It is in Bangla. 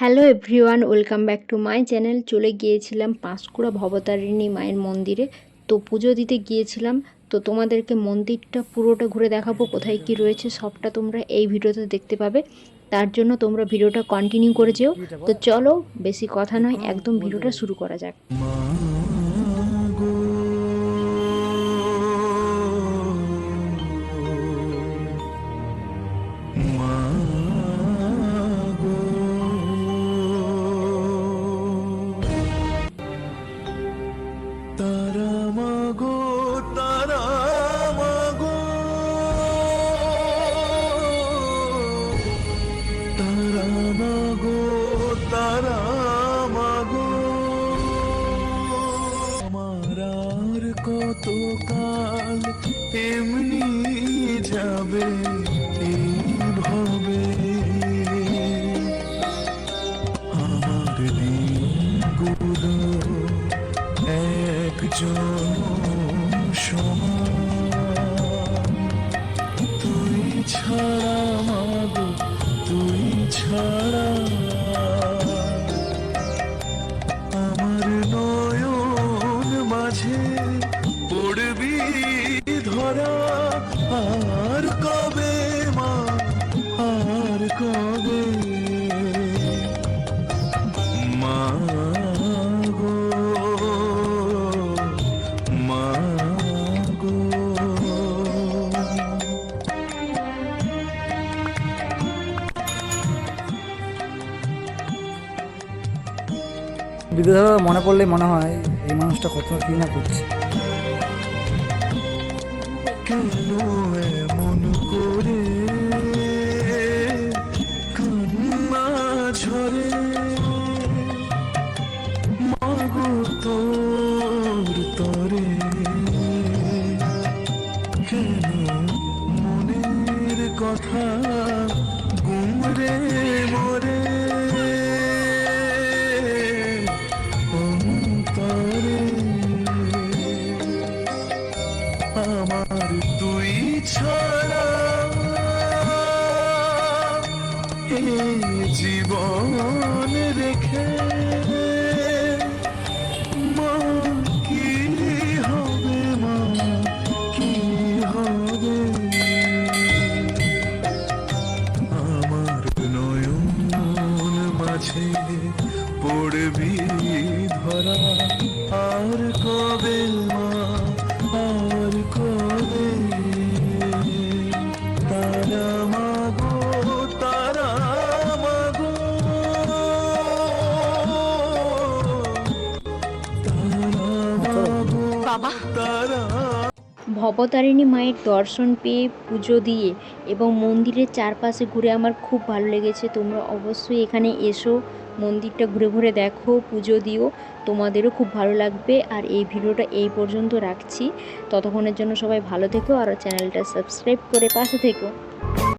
Hello everyone welcome back to my channel চলে গিয়েছিলাম পাঁশকুড়া ভবতারিণী মায়ের মন্দিরে। তো পুজো দিতে গিয়েছিলাম। তো তোমাদেরকে মন্দিরটা পুরোটা ঘুরে দেখাবো, কোথায় কি রয়েছে সবটা তোমরা এই ভিডিওতে দেখতে পাবে। তার জন্য তোমরা ভিডিওটা কন্টিনিউ করে যেও। তো চলো, বেশি কথা নয়, একদম ভিডিওটা শুরু করা যাক। কাল এমনি যাবে এইভাবে আমার দিনগুলো একজন তুই ছাড়া মাগো তুই ছাড়া বিদ্যাধর মনে পড়লে মনে হয় এই মানুষটা কত কি না করছে। মনের কথা গুমরে মরে আমার তুই ছাড়া জীবন রেখে মা কি হবে মা কি হবে? আমার নয়ন পড়বি ধরা, আর কবে মা বাবা। ভবতারিণী মায়ের দর্শন পেয়ে পুজো দিয়ে এবং মন্দিরের চারপাশে ঘুরে আমার খুব ভালো লেগেছে। তোমরা অবশ্যই এখানে এসো, মন্দিরটা ঘুরে ঘুরে দেখো, পুজো দিও। তোমাদেরও খুব ভালো লাগবে। আর এই ভিডিওটা এই পর্যন্ত রাখছি। ততক্ষণের জন্য সবাই ভালো থেকো আর চ্যানেলটা সাবস্ক্রাইব করে পাশে থেকো।